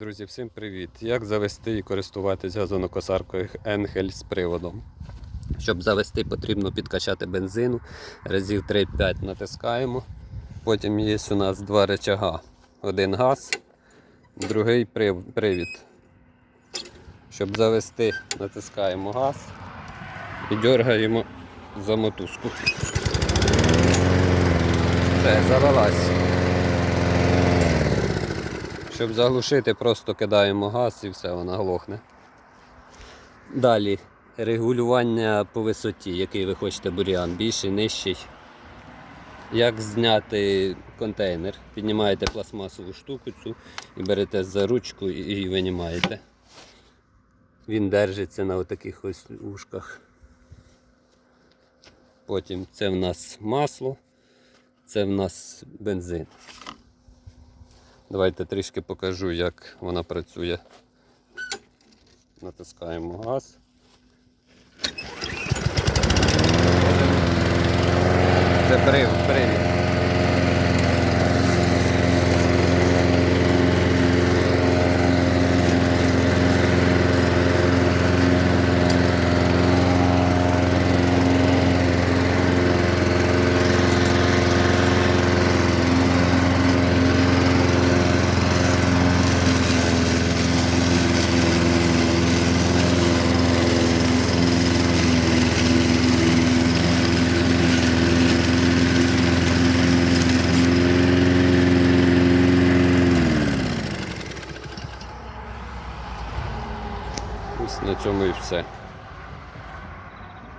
Друзі, всім привіт! Як завести і користуватися газонокосаркою Енгель з приводом? Щоб завести, потрібно підкачати бензину. Разів 3-5 натискаємо. Потім є у нас два речага. Один газ, другий привід. Щоб завести, натискаємо газ і дергаємо за мотузку. Все, завелась. Щоб заглушити, просто кидаємо газ і все, вона глохне. Далі регулювання по висоті, який ви хочете буріан, більший, нижчий. Як зняти контейнер? Піднімаєте пластмасову штуку цю і берете за ручку і винімаєте. Він держиться на отаких ось ушках. Потім це в нас масло, це в нас бензин. Давайте трішки покажу, як вона працює. Натискаємо газ. Це привід. привід. Ось на цьому і все.